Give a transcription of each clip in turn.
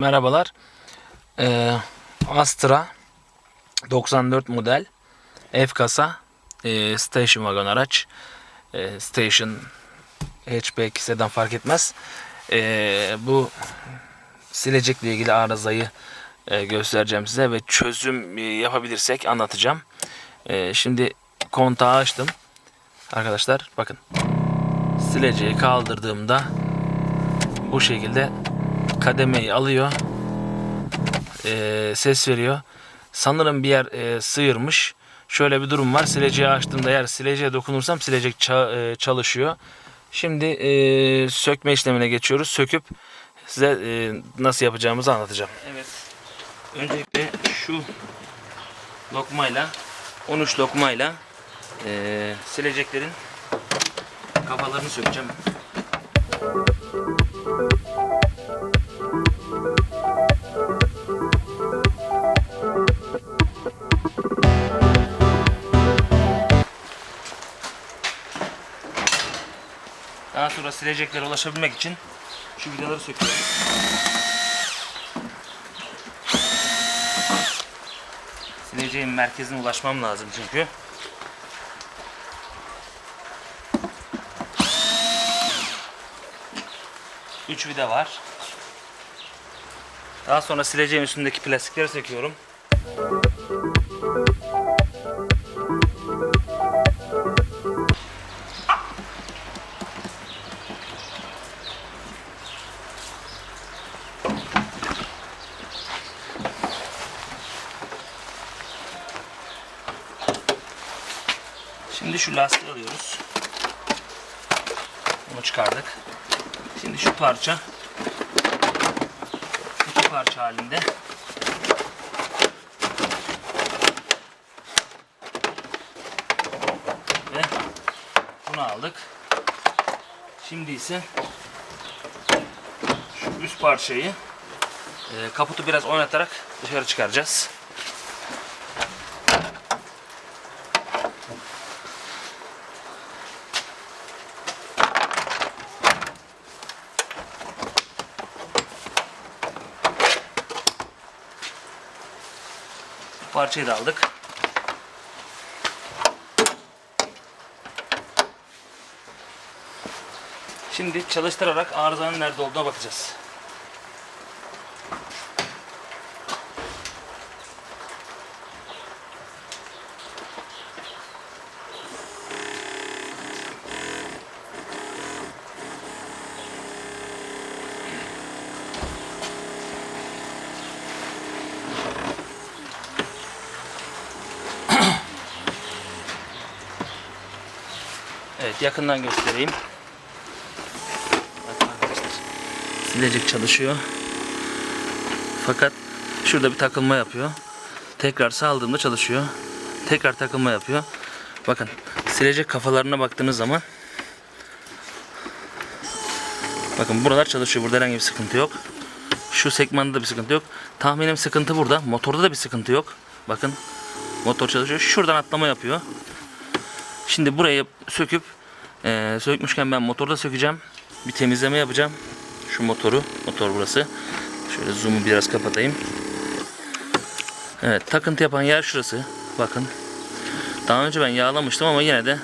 Merhabalar. Ee, Astra 94 model F kasa e, station wagon araç. E, station hatchback sedan fark etmez. E, bu silecekle ilgili arızayı e, göstereceğim size ve çözüm e, yapabilirsek anlatacağım. E, şimdi kontağı açtım. Arkadaşlar bakın. Sileceği kaldırdığımda bu şekilde kademeyi alıyor. Ee, ses veriyor. Sanırım bir yer e, sıyırmış. Şöyle bir durum var. Sileceği açtığımda eğer sileceğe dokunursam silecek ça- e, çalışıyor. Şimdi e, sökme işlemine geçiyoruz. Söküp size e, nasıl yapacağımızı anlatacağım. Evet. Öncelikle şu lokmayla 13 lokmayla e, sileceklerin kafalarını sökeceğim. Daha sonra sileceklere ulaşabilmek için şu vidaları söküyorum. Sileceğin merkezine ulaşmam lazım çünkü. Üç vida var. Daha sonra sileceğin üstündeki plastikleri söküyorum. Şimdi şu lastiği alıyoruz. Bunu çıkardık. Şimdi şu parça halinde ve bunu aldık. Şimdi ise şu üst parçayı e, kaputu biraz oynatarak dışarı çıkaracağız. Parçayı da aldık. Şimdi çalıştırarak arızanın nerede olduğuna bakacağız. Evet yakından göstereyim. Bakın arkadaşlar. Silecek çalışıyor. Fakat şurada bir takılma yapıyor. Tekrar saldığımda çalışıyor. Tekrar takılma yapıyor. Bakın silecek kafalarına baktığınız zaman Bakın buralar çalışıyor. Burada herhangi bir sıkıntı yok. Şu segmanda da bir sıkıntı yok. Tahminim sıkıntı burada. Motorda da bir sıkıntı yok. Bakın motor çalışıyor. Şuradan atlama yapıyor. Şimdi burayı söküp eee, sökmüşken ben motorda sökeceğim. Bir temizleme yapacağım. Şu motoru. Motor burası. Şöyle zoom'u biraz kapatayım. Evet takıntı yapan yer şurası. Bakın. Daha önce ben yağlamıştım ama yine de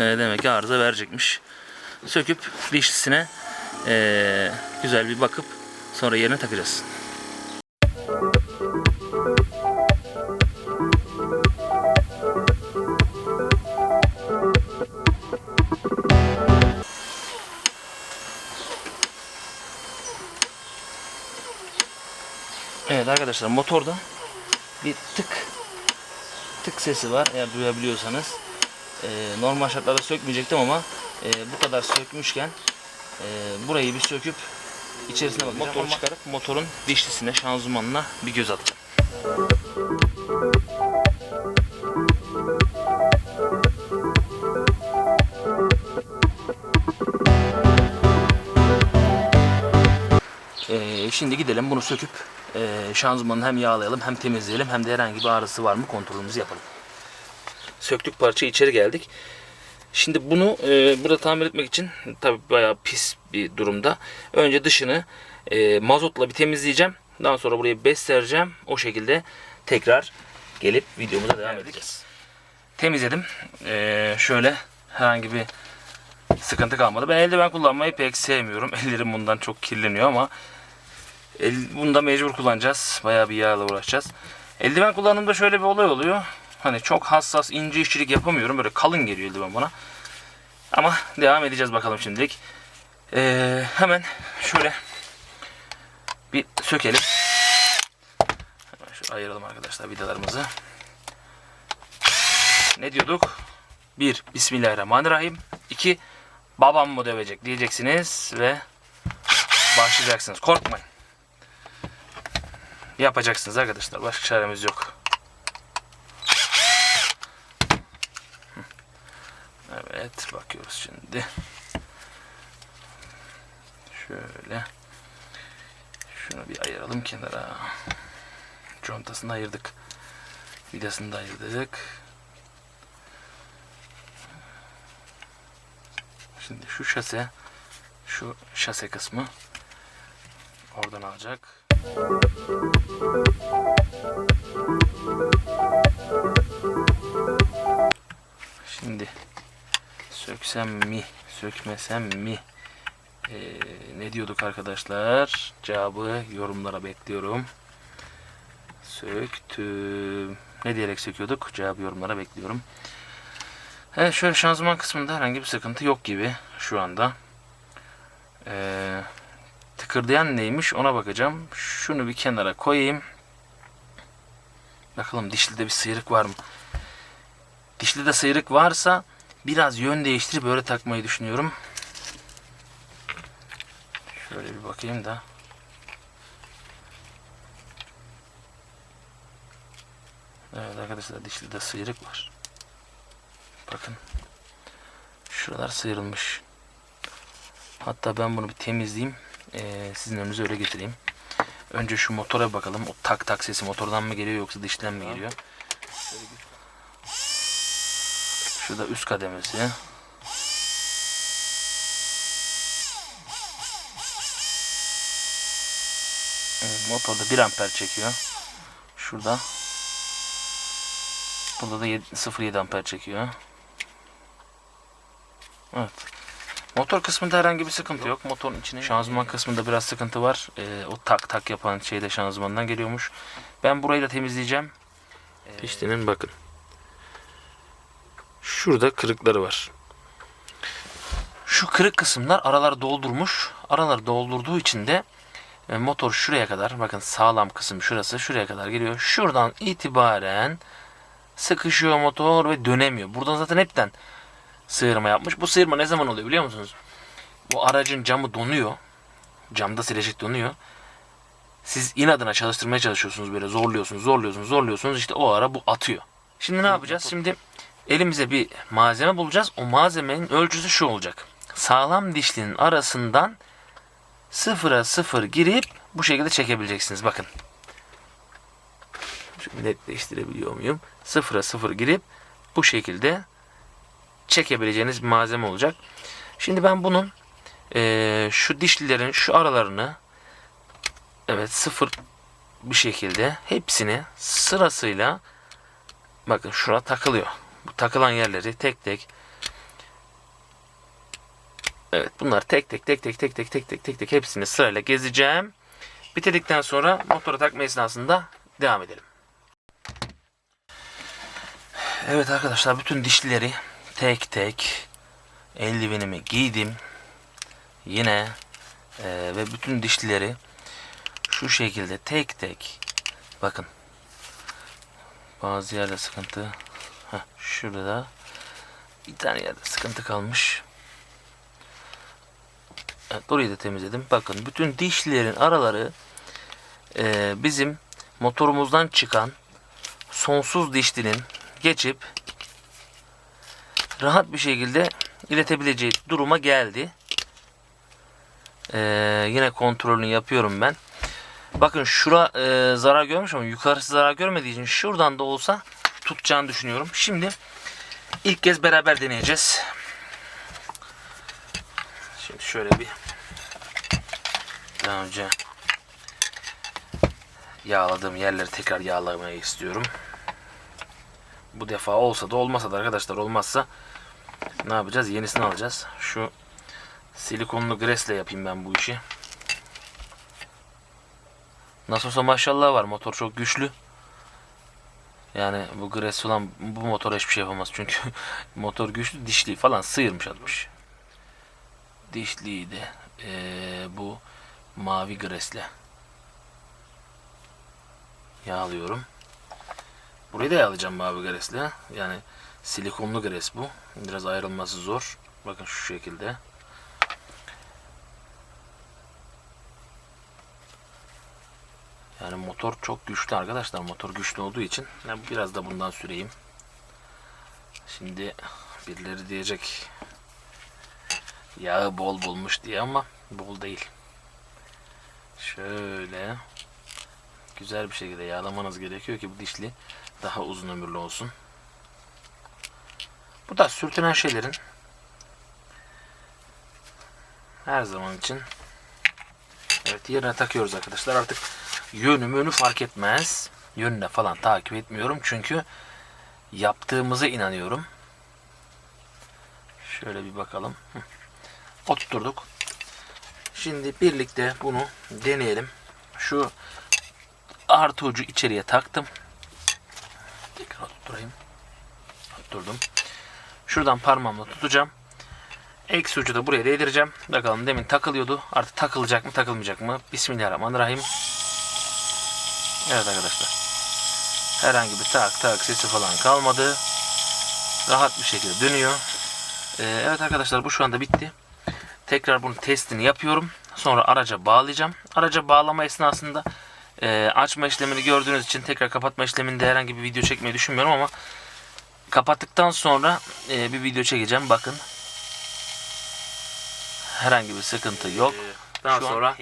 eee, demek ki arıza verecekmiş. Söküp dişlisine eee, güzel bir bakıp sonra yerine takacağız. Arkadaşlar motorda bir tık tık sesi var eğer duyabiliyorsanız. Ee, normal şartlarda sökmeyecektim ama e, bu kadar sökmüşken e, burayı bir söküp içerisine bakacağım. Motoru çıkarıp motorun dişlisine, şanzımanına bir göz atacağım. Ee, şimdi gidelim bunu söküp e, şanzımanı hem yağlayalım hem temizleyelim hem de herhangi bir ağrısı var mı kontrolümüzü yapalım. Söktük parça içeri geldik. Şimdi bunu e, burada tamir etmek için tabi bayağı pis bir durumda. Önce dışını e, mazotla bir temizleyeceğim. Daha sonra buraya 5 sereceğim. O şekilde tekrar gelip videomuza devam edeceğiz. Temizledim. Ee, şöyle herhangi bir sıkıntı kalmadı. Ben eldiven kullanmayı pek sevmiyorum. Ellerim bundan çok kirleniyor ama el, bunu da mecbur kullanacağız. Bayağı bir yağla uğraşacağız. Eldiven kullandığımda şöyle bir olay oluyor. Hani çok hassas, ince işçilik yapamıyorum. Böyle kalın geliyor eldiven bana. Ama devam edeceğiz bakalım şimdilik. Ee, hemen şöyle bir sökelim. Hemen şu ayıralım arkadaşlar vidalarımızı. Ne diyorduk? 1. Bismillahirrahmanirrahim. 2. Babam mı dövecek diyeceksiniz ve başlayacaksınız. Korkmayın. Yapacaksınız arkadaşlar. Başka çaremiz yok. Evet bakıyoruz şimdi. Şöyle. Şunu bir ayıralım kenara. Contasını ayırdık. Vidasını da ayırdık. Şimdi şu şase, şu şase kısmı oradan alacak. Şimdi söksem mi, sökmesem mi? Ee, ne diyorduk arkadaşlar? Cevabı yorumlara bekliyorum. Söktüm. Ne diyerek söküyorduk? Cevabı yorumlara bekliyorum. Evet şöyle şanzıman kısmında herhangi bir sıkıntı yok gibi şu anda. Ee, tıkırdayan neymiş ona bakacağım. Şunu bir kenara koyayım. Bakalım dişlide bir sıyrık var mı? Dişlide sıyrık varsa biraz yön değiştirip böyle takmayı düşünüyorum. Şöyle bir bakayım da. Evet arkadaşlar dişlide sıyrık var. Bakın. Şuralar sıyrılmış. Hatta ben bunu bir temizleyeyim. Ee, sizin önünüze öyle getireyim. Önce şu motora bakalım. O tak tak sesi motordan mı geliyor yoksa dişten mi geliyor? Şurada üst kademesi. Evet, motorda 1 amper çekiyor. Şurada. Burada da 0.7 amper çekiyor. Evet. Motor kısmında herhangi bir sıkıntı yok. Motorun içine şanzıman kısmında biraz sıkıntı var. Ee, o tak tak yapan şey de şanzımandan geliyormuş. Ben burayı da temizleyeceğim. Piştinin bakın. Şurada kırıkları var. Şu kırık kısımlar aralar doldurmuş. Aralar doldurduğu için de e, motor şuraya kadar bakın sağlam kısım şurası şuraya kadar geliyor. Şuradan itibaren sıkışıyor motor ve dönemiyor. Buradan zaten hepten sıyırma yapmış. Bu sıyırma ne zaman oluyor biliyor musunuz? Bu aracın camı donuyor. Camda silecek donuyor. Siz inadına çalıştırmaya çalışıyorsunuz böyle zorluyorsunuz, zorluyorsunuz, zorluyorsunuz. İşte o ara bu atıyor. Şimdi ne yapacağız? Şimdi elimize bir malzeme bulacağız. O malzemenin ölçüsü şu olacak. Sağlam dişlinin arasından sıfıra sıfır girip bu şekilde çekebileceksiniz. Bakın. Şöyle netleştirebiliyor muyum? Sıfıra sıfır girip bu şekilde çekebileceğiniz bir malzeme olacak. Şimdi ben bunun eee, şu dişlilerin şu aralarını evet sıfır bir şekilde hepsini sırasıyla bakın şura takılıyor. Bu takılan yerleri tek tek Evet bunlar tek tek tek tek tek tek tek tek tek tek hepsini sırayla gezeceğim. Bitirdikten sonra motora takma esnasında devam edelim. Evet arkadaşlar bütün dişlileri tek tek eldivenimi giydim. Yine e, ve bütün dişlileri şu şekilde tek tek bakın bazı yerde sıkıntı Heh, şurada bir tane yerde sıkıntı kalmış. Evet, orayı da temizledim. Bakın bütün dişlilerin araları e, bizim motorumuzdan çıkan sonsuz dişlinin geçip rahat bir şekilde iletebileceği duruma geldi. Ee, yine kontrolünü yapıyorum ben. Bakın şura e, zarar görmüş ama yukarısı zarar görmediği için şuradan da olsa tutacağını düşünüyorum. Şimdi ilk kez beraber deneyeceğiz. Şimdi şöyle bir daha önce yağladığım yerleri tekrar yağlamayı istiyorum. Bu defa olsa da olmasa da arkadaşlar olmazsa ne yapacağız? Yenisini alacağız. Şu silikonlu gresle yapayım ben bu işi. Nasıl olsa maşallah var. Motor çok güçlü. Yani bu gres falan bu motor hiçbir şey yapamaz. Çünkü motor güçlü. Dişli falan sıyırmış atmış. Dişliydi. Ee, bu mavi gresle. Yağlıyorum. Burayı da yağlayacağım mavi gresle. Yani silikonlu gres bu. Biraz ayrılması zor. Bakın şu şekilde. Yani motor çok güçlü arkadaşlar. Motor güçlü olduğu için ben biraz da bundan süreyim. Şimdi birileri diyecek yağı bol bulmuş diye ama bol değil. Şöyle güzel bir şekilde yağlamanız gerekiyor ki bu dişli daha uzun ömürlü olsun. Bu da sürtünen şeylerin her zaman için evet yerine takıyoruz arkadaşlar. Artık yönü mönü fark etmez. Yönüne falan takip etmiyorum çünkü yaptığımıza inanıyorum. Şöyle bir bakalım. Oturturduk. Şimdi birlikte bunu deneyelim. Şu artı ucu içeriye taktım. Tekrar oturtturayım. Oturturdum. Şuradan parmağımla tutacağım. Eksi ucu da buraya değdireceğim. Bakalım demin takılıyordu. Artık takılacak mı takılmayacak mı? Bismillahirrahmanirrahim. Evet arkadaşlar. Herhangi bir tak tak sesi falan kalmadı. Rahat bir şekilde dönüyor. Ee, evet arkadaşlar bu şu anda bitti. Tekrar bunun testini yapıyorum. Sonra araca bağlayacağım. Araca bağlama esnasında e, açma işlemini gördüğünüz için tekrar kapatma işleminde herhangi bir video çekmeyi düşünmüyorum ama kapattıktan sonra e, bir video çekeceğim. Bakın. Herhangi bir sıkıntı yok. Daha Şu sonra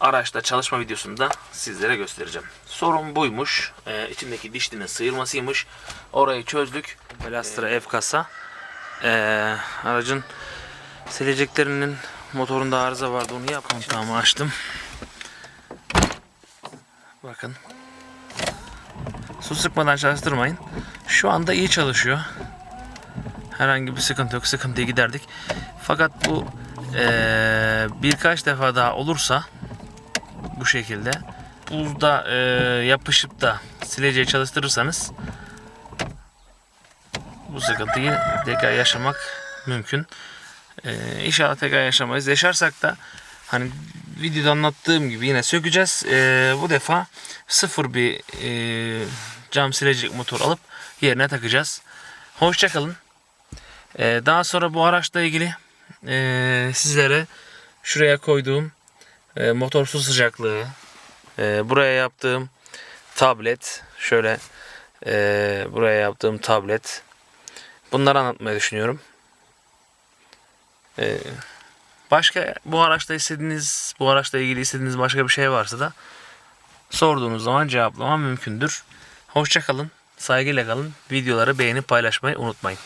araçta çalışma videosunu da sizlere göstereceğim. Sorun buymuş. Ee, içindeki dişlinin sıyırmasıymış. Orayı çözdük. Velastra F kasa. Ee, aracın sileceklerinin motorunda arıza vardı. Onu yap. Kontağımı açtım. Bakın. Su sıkmadan çalıştırmayın. Şu anda iyi çalışıyor. Herhangi bir sıkıntı yok. Sıkıntıyı giderdik. Fakat bu eee, birkaç defa daha olursa bu şekilde buzda eee, yapışıp da sileceği çalıştırırsanız bu sıkıntıyı tekrar yaşamak mümkün. Eee inşallah tekrar yaşamayız. Yaşarsak da hani videoda anlattığım gibi yine sökeceğiz. Eee, bu defa sıfır bir eee, cam silecek motor alıp yerine takacağız. Hoşçakalın. Ee, daha sonra bu araçla ilgili ee, sizlere şuraya koyduğum ee, motor su sıcaklığı, ee, buraya yaptığım tablet, şöyle ee, buraya yaptığım tablet, bunları anlatmayı düşünüyorum. Ee, başka bu araçta istediğiniz, bu araçla ilgili istediğiniz başka bir şey varsa da sorduğunuz zaman cevaplamam mümkündür. Hoşçakalın, saygıyla kalın. Videoları beğenip paylaşmayı unutmayın.